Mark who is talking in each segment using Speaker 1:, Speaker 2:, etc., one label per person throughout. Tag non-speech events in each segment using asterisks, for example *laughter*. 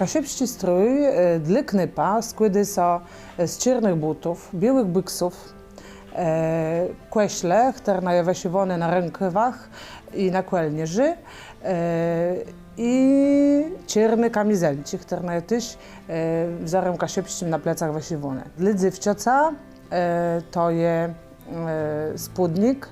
Speaker 1: Kasiepści strój e, dla knypa składy są z czarnych butów, białych byksów, e, kłeśle, które najawione na rękawach i na kłelnierzy e, i czarne kamizelci, które też e, wzorem kasiepściem na plecach wasiwone. Dla dziewczyca e, to jest e, spódnik,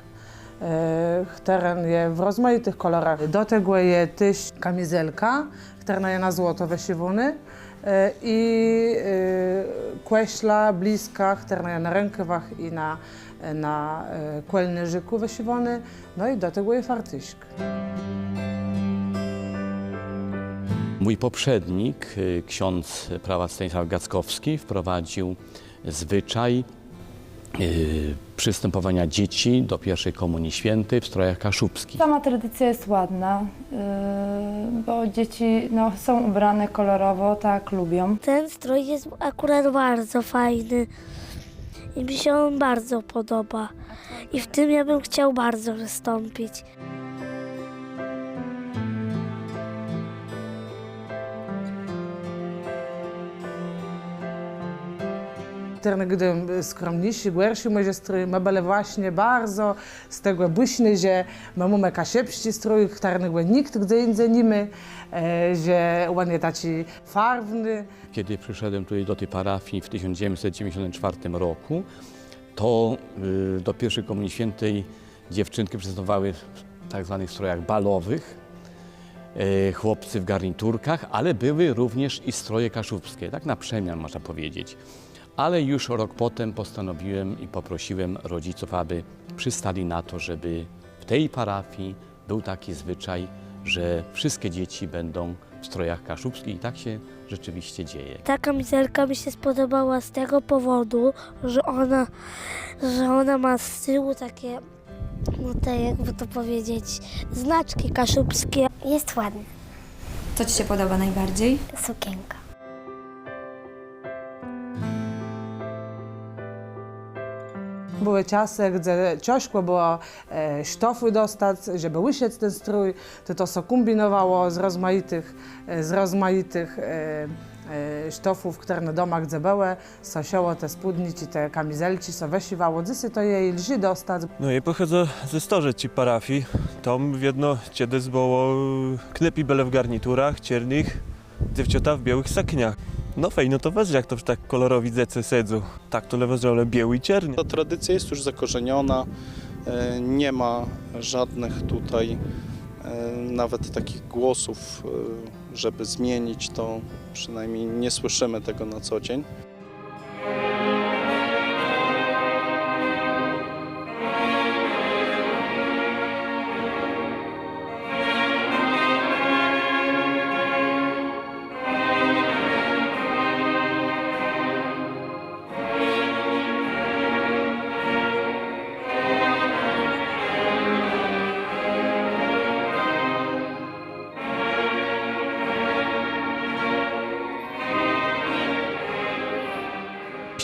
Speaker 1: e, który jest w rozmaitych kolorach. Do tego jest też kamizelka, która jest na złoto wysiewony e, i e, kłeśla bliska, która jest na rękawach i na, na kłelnyżyku wysiewony. No i do tego jest fartyśk.
Speaker 2: Mój poprzednik, ksiądz prawa Stanisław Gackowski, wprowadził zwyczaj przystępowania dzieci do pierwszej komunii świętej w strojach kaszubskich.
Speaker 3: Sama tradycja jest ładna, yy, bo dzieci no, są ubrane kolorowo, tak lubią.
Speaker 4: Ten strój jest akurat bardzo fajny i mi się on bardzo podoba. I w tym ja bym chciał bardzo wystąpić.
Speaker 1: Które gdy skromniejsi, gorsi może strój, ma byle właśnie bardzo z tego byśny, że mamy kasiepści strój, którego nikt gdzie indziej nie ma, e, że on jest taki farbny.
Speaker 2: Kiedy przyszedłem tutaj do tej parafii w 1994 roku, to y, do pierwszej komunii świętej dziewczynki przystępowały w tak zwanych strojach balowych, e, chłopcy w garniturkach, ale były również i stroje kaszubskie, tak na przemian można powiedzieć. Ale już rok potem postanowiłem i poprosiłem rodziców, aby przystali na to, żeby w tej parafii był taki zwyczaj, że wszystkie dzieci będą w strojach kaszubskich i tak się rzeczywiście dzieje.
Speaker 4: Ta kamizelka mi się spodobała z tego powodu, że ona, że ona ma z tyłu takie, no te jakby to powiedzieć, znaczki kaszubskie. Jest ładna
Speaker 5: Co Ci się podoba najbardziej?
Speaker 4: sukienka.
Speaker 1: Były czasy, gdzie ciężko było e, sztofy dostać, żeby usiec ten strój, to to kombinowało z rozmaitych, e, z rozmaitych e, e, sztofów, które na domach były, siało te spódnici, te kamizelci, so wysiwało, dzisiaj to jej lży dostać.
Speaker 6: No ja pochodzę ze Storzeci parafii. Tam jedno kiedyś było knepi byle w garniturach czernych, dziewczota w białych sakniach. No fej, no to weź jak to tak kolorowi zecy sedzu. Tak to lewo ale biały i czerny.
Speaker 7: Ta tradycja jest już zakorzeniona, e, nie ma żadnych tutaj e, nawet takich głosów, e, żeby zmienić to, przynajmniej nie słyszymy tego na co dzień.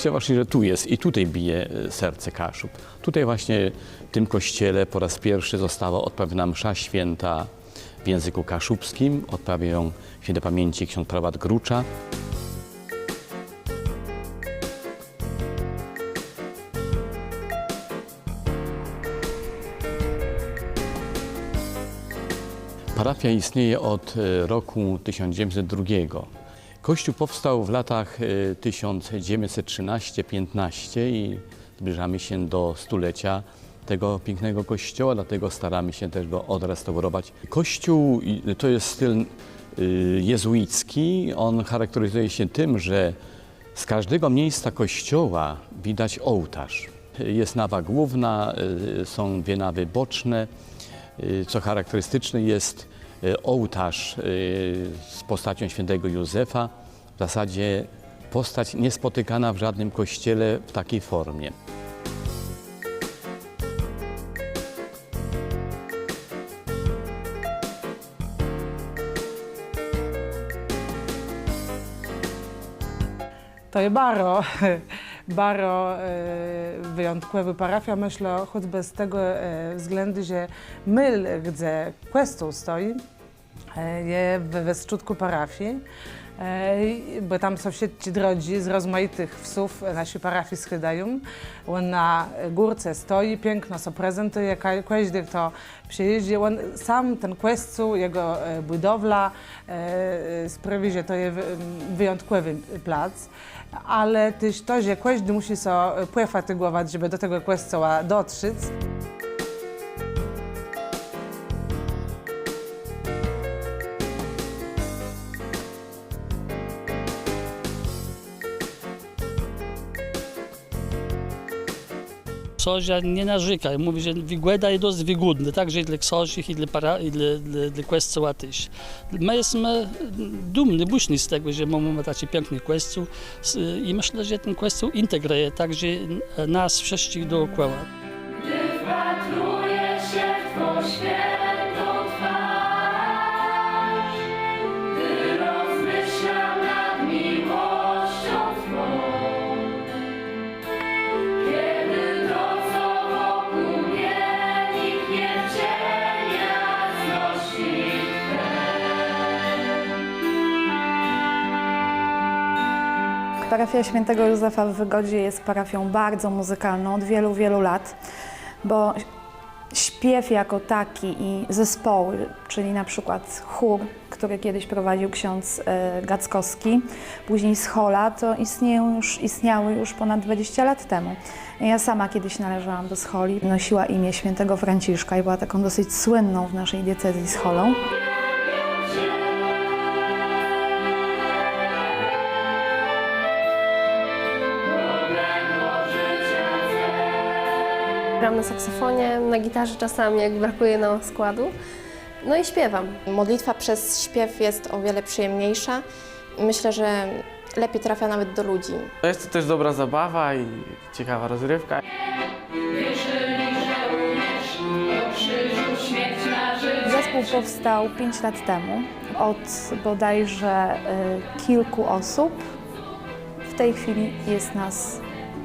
Speaker 2: Myślę właśnie, że tu jest i tutaj bije e, serce Kaszub. Tutaj właśnie w tym kościele po raz pierwszy została odprawiona msza święta w języku kaszubskim. Odprawił ją świętej pamięci ksiądz prałat Grucza. Parafia istnieje od e, roku 1902. Kościół powstał w latach e, 1913-15 i zbliżamy się do stulecia tego pięknego kościoła, dlatego staramy się też go odrestaurować. Kościół i- to jest styl y, jezuicki. On charakteryzuje się tym, że z każdego miejsca kościoła widać ołtarz. Jest nawa główna, y, są dwie nawy boczne. Y, Co charakterystyczne jest y, ołtarz y, z postacią świętego Józefa. W zasadzie postać niespotykana w żadnym kościele w takiej formie.
Speaker 1: To jest baro, *laughs* baro e, wyjątkowy parafia, myślę, choćby z tego e, względu, że myl, gdzie kłestul stoi, e, jest we, we szczutku parafii. E, bo tam sąsiedzi drodzy z rozmaitych wsów nasi parafii schydają. On na górce stoi, piękno so prezentuje, ka- każdy kto przyjeździ, on sam ten kwescu, jego e, budowla sprawi, że to jest wy- wyjątkowy plac, ale też to, że każdy musi so płyfatygować, żeby do tego kwescoła dotrzeć.
Speaker 8: Sozia nie narzeka, mówi, że wygląda jest dość wygodny, także dla ksozich, i dla, para, i dla, dla, dla kwescoła też. My jesteśmy dumni, buśni z tego, że mamy taki piękny kwescu i myślę, że ten kwescu integruje także nas wszystkich dookoła.
Speaker 9: Wpatruję się w świętą
Speaker 3: Parafia Świętego Józefa w Wygodzie jest parafią bardzo muzykalną od wielu, wielu lat, bo śpiew jako taki i zespoły, czyli na przykład chór, który kiedyś prowadził ksiądz e, Gackowski, później schola, to istnieją już, istniały już ponad 20 lat temu. Ja sama kiedyś należałam do scholi, nosiła imię świętego Franciszka i była taką dosyć słynną w naszej diecezji scholą.
Speaker 10: Gram na saksofonie, na gitarze czasami, jak brakuje nam składu. No i śpiewam.
Speaker 11: Modlitwa przez śpiew jest o wiele przyjemniejsza. Myślę, że lepiej trafia nawet do ludzi.
Speaker 12: Jest to też dobra zabawa i ciekawa rozrywka.
Speaker 3: Zespół powstał 5 lat temu od bodajże y, kilku osób. W tej chwili jest nas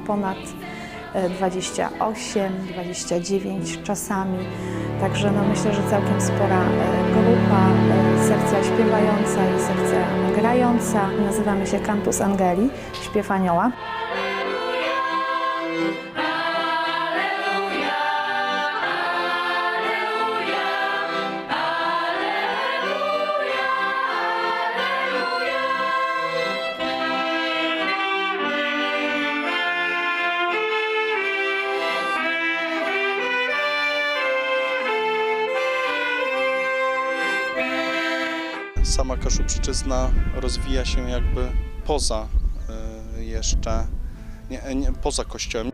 Speaker 3: ponad 28, 29 czasami. Także no myślę, że całkiem spora y, grupa, y, sekcja śpiewająca i sekcja grająca. Nazywamy się Cantus Angeli, śpiew anioła.
Speaker 7: Sama Kaszubrzyczyzna rozwija się jakby poza e, jeszcze, nie, nie, poza kościołem.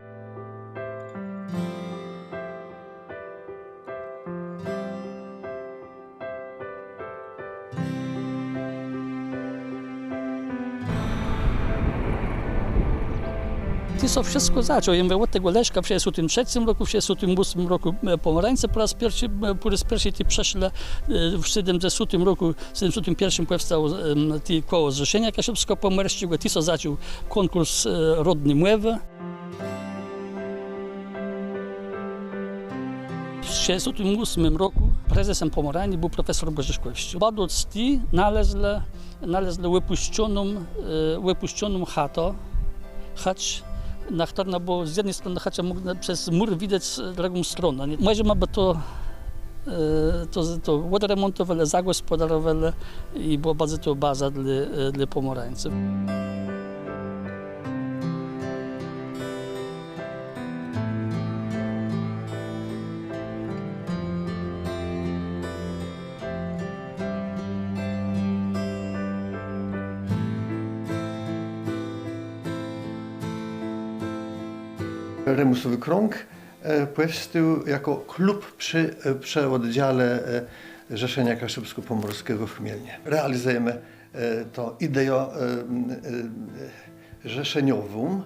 Speaker 8: Ty so wszystko zaczął. Ja mówię, od tego Leszka w 63 roku, w 68 roku e, pomarańce po raz pierwszy, e, po raz pierwszy ty przeszli e, w 70 roku, w 71 powstał em, ty koło Zrzeszenia Kaszubsko-Pomorskiego. Ty so zaczął konkurs e, Rodny Młewy. W 1968 roku prezesem Pomoranii był profesor Bożyszkowski. Badąc ty znaleźli, znaleźli wypuszczoną, e, wypuszczoną chatę, chacz, na którą było z jednej strony mógł przez mur widać drugą stronę. nie? Może ma by to, e, to, to odremontowane, zagospodarowane i była bardzo to baza dla, e, dla Pomorańców.
Speaker 13: Remusowy Krąg e, powstał jako klub przy e, przeoddziale e, Rzeszenia Kaszubsko-Pomorskiego w Chmielnie. Realizujemy to ideę rzeszeniową,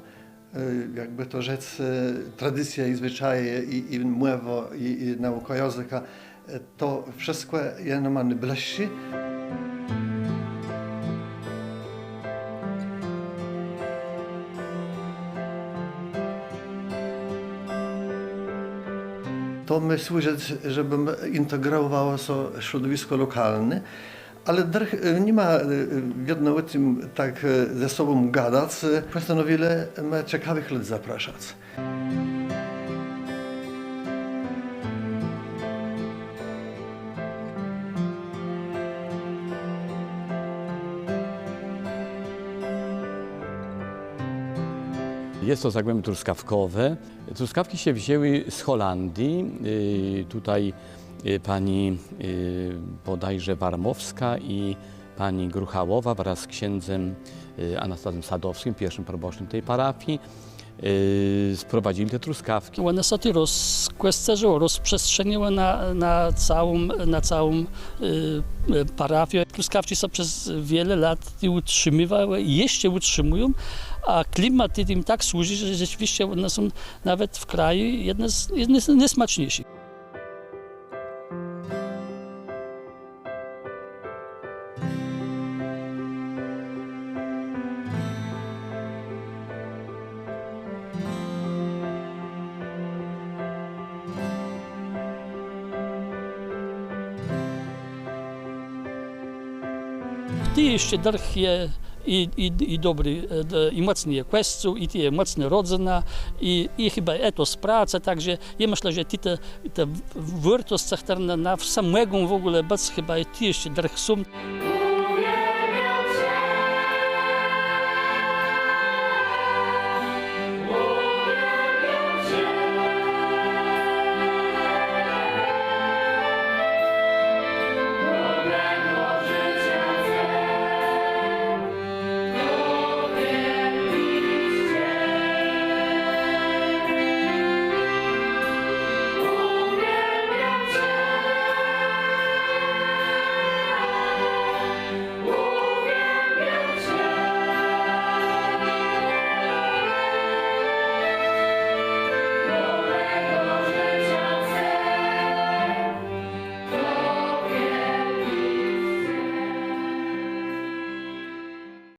Speaker 13: jakby to rzec, tradycja i zwyczaje i, i i, i nauka języka, to wszystko jest mamy bliższe. To my służy, żeby integrowało się środowisko lokalne, ale e, nie ma e, w jednolitym tak e, ze sobą gadać. e, Postanowili ciekawych ludzi zapraszać.
Speaker 2: Jest to zagłębie truskawkowe. Truskawki się wzięły z Holandii. Y, Tutaj y, pani y, bodajże Warmowska i pani Gruchałowa wraz z księdzem Anastazem Sadowskim, pierwszym proboszczem tej parafii, sprowadzili te truskawki.
Speaker 8: One się to rozkwescerzyło, rozprzestrzeniło na, na całą, na całą y, y, parafię. Truskawki są przez wiele lat utrzymywały jeszcze utrzymują, a klimat im tak służy, że rzeczywiście one są nawet w kraju jedne z, jedne z najsmaczniejszych. Ty jeszcze drh je i, i, i dobry, e, i mocny je kwestiu, i ty je mocny rodzina, i, i chyba etos praca, także ja myślę, że ty te, te wartość, na, samego w ogóle, bez chyba ty jeszcze drh są.